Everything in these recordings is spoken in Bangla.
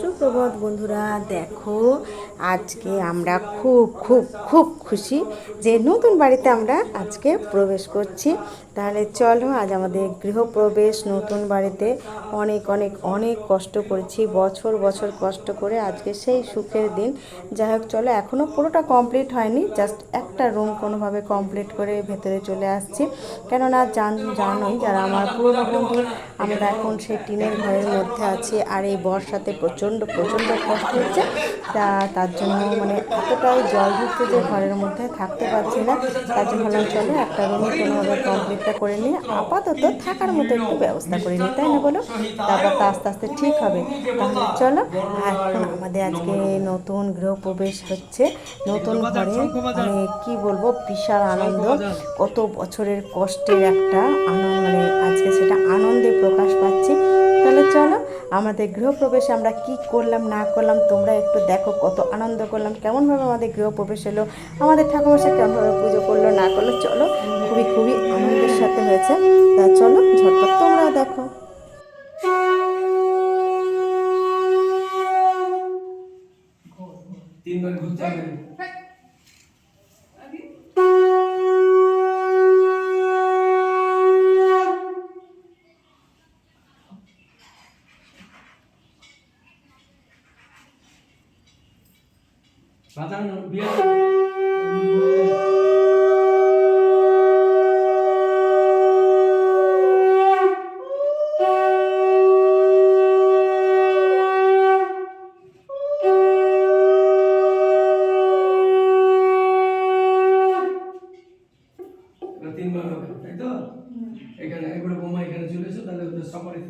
সুপ্রভাত বন্ধুরা দেখো আজকে আমরা খুব খুব খুব খুশি যে নতুন বাড়িতে আমরা আজকে প্রবেশ করছি। তাহলে চলো আজ আমাদের গৃহপ্রবেশ, নতুন বাড়িতে অনেক অনেক অনেক কষ্ট করেছি। বছর বছর কষ্ট করে আজকে সেই সুখের দিন। যাই হোক, চলো এখনও পুরোটা কমপ্লিট হয়নি জাস্ট একটা রুম কোনোভাবে কমপ্লিট করে ভেতরে চলে আসছি। কেননা জান, জানোই যারা আমার পুরোনো বন্ধু আমরা এখন সেই টিনের ঘরের মধ্যে আছি। আর এই বর্ষাতে প্রচণ্ড প্রচণ্ড কষ্ট হচ্ছে। তা তার জন্য মানে এতটাই জল ঢুকছে যে ঘরের মধ্যে থাকতে পারছি না। তার জন্য ভাবলাম চলো একটা রুমে কোনোভাবে কমপ্লিটটা করে নিয়ে আপাতত থাকার মতো একটু ব্যবস্থা করে নিই, তাই না বলো? তারপর তো আস্তে আস্তে ঠিক হবে। তাহলে চলো এখন আমাদের আজকে নতুন গৃহপ্রবেশ হচ্ছে। নতুন ঘরে মানে কী বলব, বিশাল আনন্দ। কত বছরের কষ্টের একটা আনন্দ মানে আজকে সেটা আনন্দে প্রকাশ পাচ্ছি। তাহলে চলো আমাদের গৃহপ্রবেশে আমরা কি করলাম না করলাম তোমরা একটু দেখো কত আনন্দ করলাম কেমনভাবে আমাদের গৃহপ্রবেশ এলো আমাদের ঠাকুরমশা কেমনভাবে পুজো করল না করল চলো খুবই খুবই আনন্দের সাথে হয়েছে। তা চলো ঝটপট তোমরাও দেখো। তিনবার ঘুরতে হবে। বিয়ে তিনবার হবে তাই তো? এখানে এগুলো বোমা এখানে চলে এসো তাহলে সবারই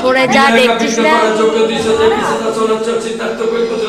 সরে যা, দেখছিস না? যোগ্য দিশতে পিশাচ চলচ সিদ্ধার্থ কৈপত্র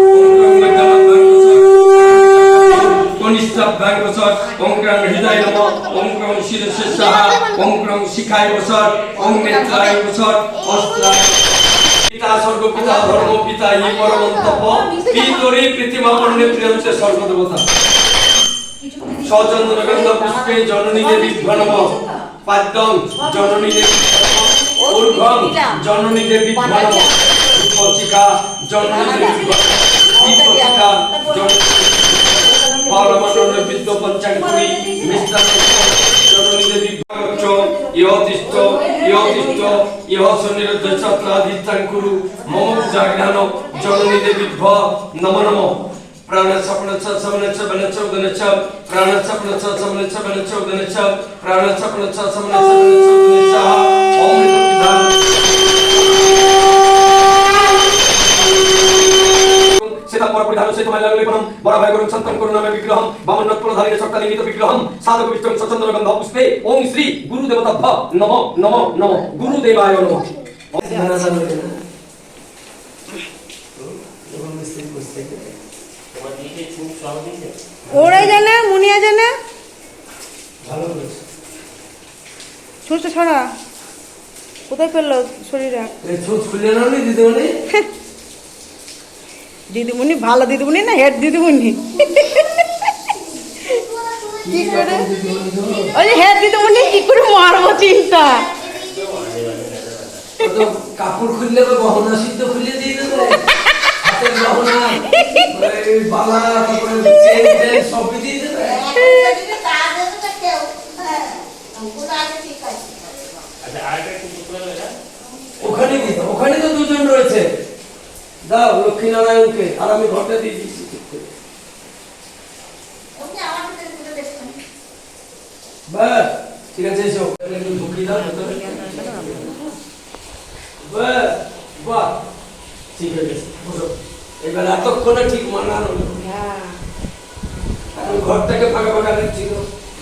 কনিষ্ঠ বাগ্নসৎ ওম ক্রাং হৃদয় নম ওম ক্রাং শিরসে সাহা ওম শিখায় বসৎ ওম নেত্রায় বসৎ অস্ত্রায় পিতা স্বর্গ পিতা ধর্ম পিতা ই পরমন্তপ পিতরি পৃথিবী পণ্যে প্রিয়ঞ্চে স্বর্গদেবতা। সচন্দ্রগন্ধ পুষ্পে জননী দেবী ঘনম পাদ্যং জননী দেবী ঊর্ধ্বং জননী দেবী ঘনম পুষ্পচিকা জননী দেবী পুষ্পচিকা জননী ফলমন্ডল বিদ্য পঞ্চাঙ্কুরি মিষ্টান্ন জননী দেবী চ ইহতিষ্ঠ ইহতিষ্ঠ ইহ সনিরুদ্ধ ছত্রাধিষ্ঠাঙ্কুরু মম পূজাঘ্রান জননী দেবী ভ নম নম। প্রাণচ্ছ প্রাণচ্ছ সমনচ্ছ বনচ্ছ উদনচ্ছ প্রাণচ্ছ প্রাণচ্ছ সমনচ্ছ বনচ্ছ উদনচ্ছ প্রাণচ্ছ প্রাণচ্ছ সমনচ্ছ বনচ্ছ উদনচ্ছ ওম বিধান সেটা পর পরিধান সে তোমায় লাগলে পরম বড় ভাই করুন সন্তম করুন নামে বিগ্রহম। বামন প্রধানের সত্তা নিমিত বিগ্রহম। সাধক বিষ্ণু সচন্দ্র গন্ধ পুষ্পে ওম শ্রী গুরু দেবতা ভ নম নম নম। গুরু দেবায় নম। তোমার দিকে খুব সব দিকে ওরাই জানা মুনিয়া জানা। ভালো করেছে। ছড়া। কোথায় পেল শরীরে ছোট খুলে নাও নি দিদিমণি দিদিমণি ভালো দিদিমণি না হেড দিদিমণি? কি করে? ওই যে হেড দিদিমণি কি করে মারবো চিন্তা? কাপড় খুললে গহনা সিদ্ধ খুলে দিয়ে দেবে। আচ্ছা ওখানে ওখানে তো দুজন রয়েছে। দাও লক্ষ্মীনারায়ণকে আর আমি ঘরটা দিয়ে দিচ্ছি। ঠিক আছে এসো। একটু ঢুকিয়ে দাও ভেতরে। বাহ ঠিক আছে এবার এতক্ষণে ঠিক মানানো হলো। এখন ঘরটাকে ফাঁকা ফাঁকা লাগছিল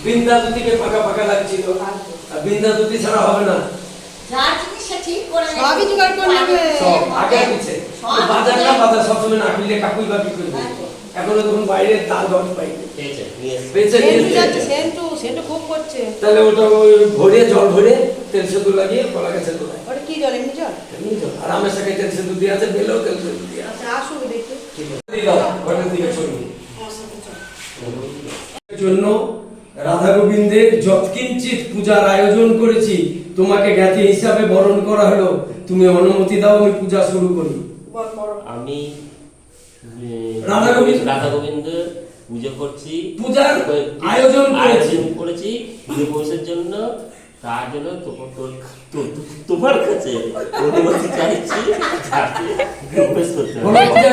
বিন্দা দুটিকে ফাঁকা ফাঁকা লাগছিল। আর বিন্দা দুটি ছাড়া হবে না। সবই জোগাড় করে নেবে। সব আগে পিছে বাজার না বাজার সবসময় না খুললে কাকুই বা কি করবে এখনও তখন বাইরে দাল নিয়ে এসে বেঁচে সেন্টু নিয়ে যাচ্ছে, এসেছে। সেন্টু, সেন্টু খুব করছে। তাহলে ওটা ওই ভরে জল ভরে তেল সেতু লাগিয়ে কলা গাছে তোলায় ওটা কি জল, এমনি জল? এমনি জল। আর আমার সাথে তেল সেতু দিয়ে আছে বেলেও তেল সেতু দিয়ে আছে আচ্ছা, দেখি। ঠিক আছে দিয়ে ঘরের দিকে ছড়িয়ে। জন্য রাধা গোবিন্দের যৎকিঞ্চিত পূজার আয়োজন করেছি। তোমাকে জ্ঞাতি হিসাবে বরণ করা হলো। তুমি অনুমতি দাও আমি পূজা শুরু করি। আমি রাধা গোবিন্দ- রাধা গোবিন্দ পুজো করছি। পূজার আয়োজন করেছি। করেছি পৌঁছের জন্য। তার জন্য তোমার তোমার কাছে অনুমতি চাইছি। প্রবেশ করতে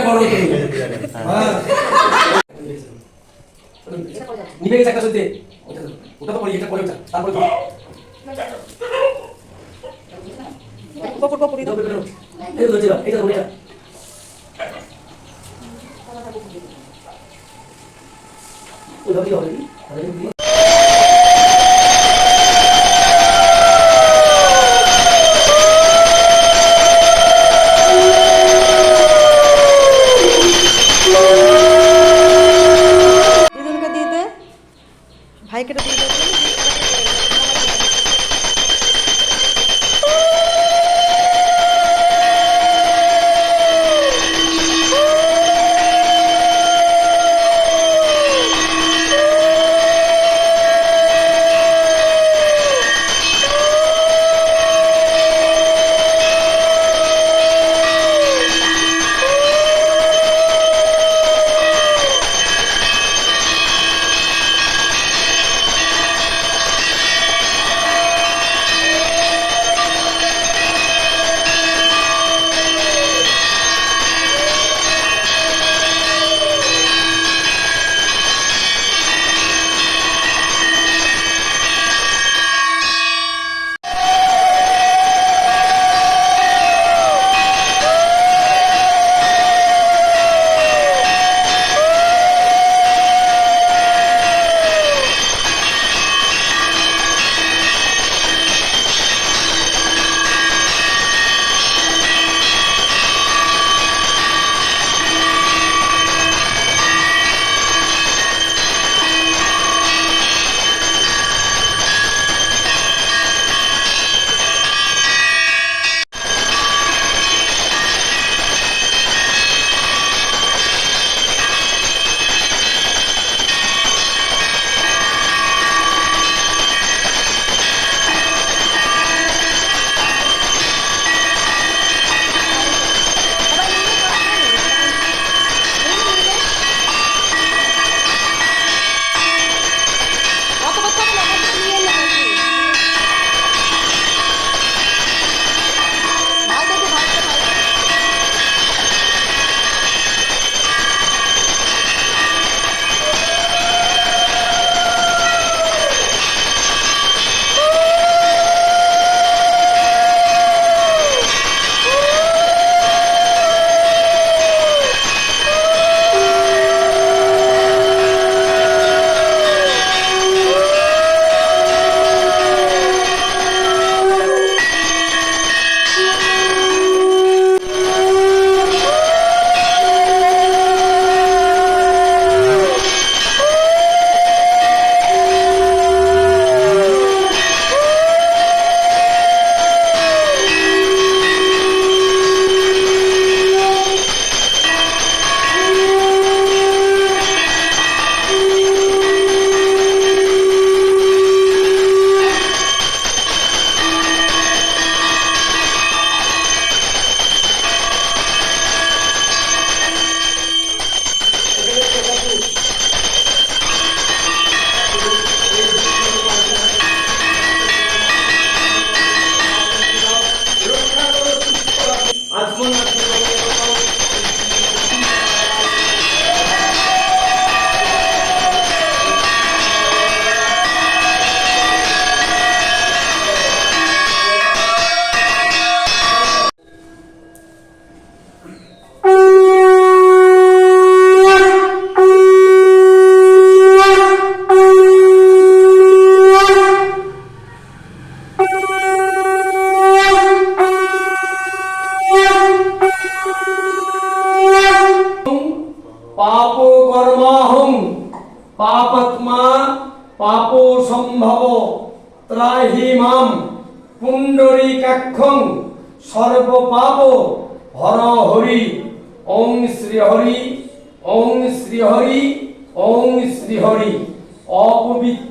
নিভে গেছে একটা সত্যি ওটা তো পড়ি এটা পড়ে ওটা তারপরে কপুর, কপুর, এটা ধরে এটা এটা ধরে এটা ওটা কি হবে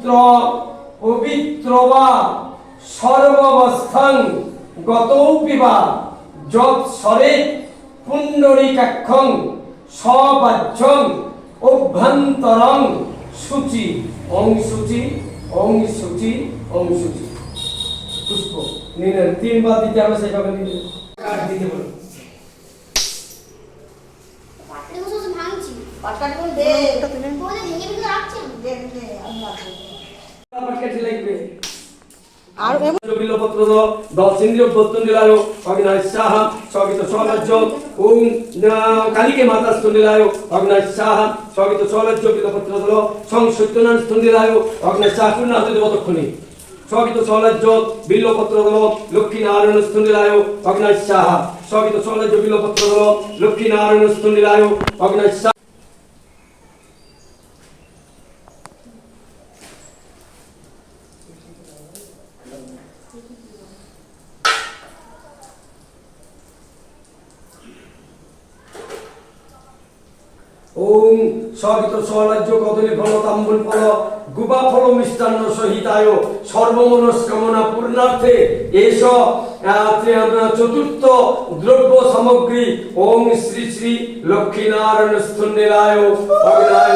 অপবিত্র পবিত্র বা সর্বাবস্থাং গতৌপি বা যৎ স্বরে পুণ্ডরীকাক্ষং সবাহ্যং অভ্যন্তরং সূচি সূচি ওং সূচি পুষ্প, নিলেন। তিনবার দিতে হবে সেভাবে নিলেন। কাঠ দিতে বলে। ভেঙে রাখছেন দে দে আমি রাখব। আবার কেটে লাগবে আর বিল্লপত্র দশেন্দ্রীয় অগ্নায় স্বগিত স্বরাজ্য ওং কালিকে মাতা স্তন্দিলায় অগ্নায় স্বগিত স্বরাজ্য বিল্লপত্র স্বগিত স্বরাজ্য বিল্লপত্র দল লক্ষ্মী নারায়ণ স্তন্দিলায় অগ্নায় সাহা স্বগিত স্বরাজ্য বিল্লপত্র দল লক্ষ্মী নারায়ণ স্তন্দিলায় অগ্নায় সাহা ওং স্বগিত স্বরাজ্য কদলী ফল তাম্বুল ফল। গুবা ফল মিষ্টান্ন সহিতায় সর্বমনস্কামনা পূর্ণার্থে এস চতুর্থ দ্রব্য সামগ্রী। ওম শ্রী শ্রী লক্ষ্মীনারায়ণ স্তন্দিলায় অগ্নায়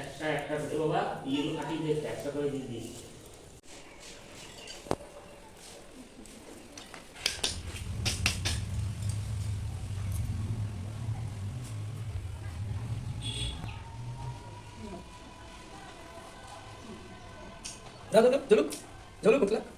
একটা একটা করে বাবা ইয়েগুলো কাটিয়ে দে একটা করে দিয়ে দিই যা, যা, যা, জলুক জলুক উঠলা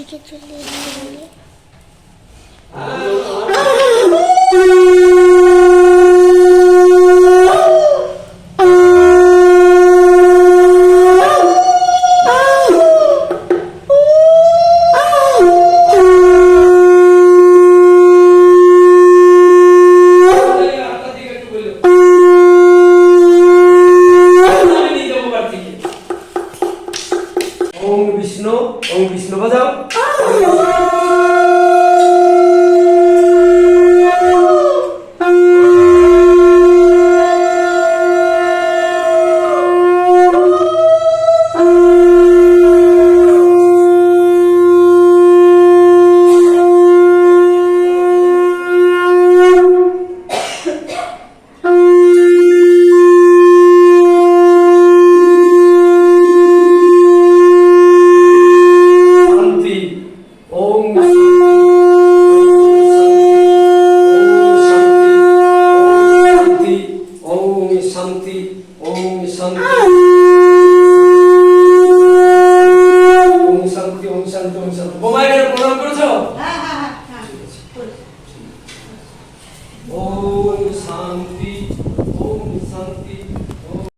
চলে গেলে ওম বিষ্ণু ওম বিষ্ণু বাজাও।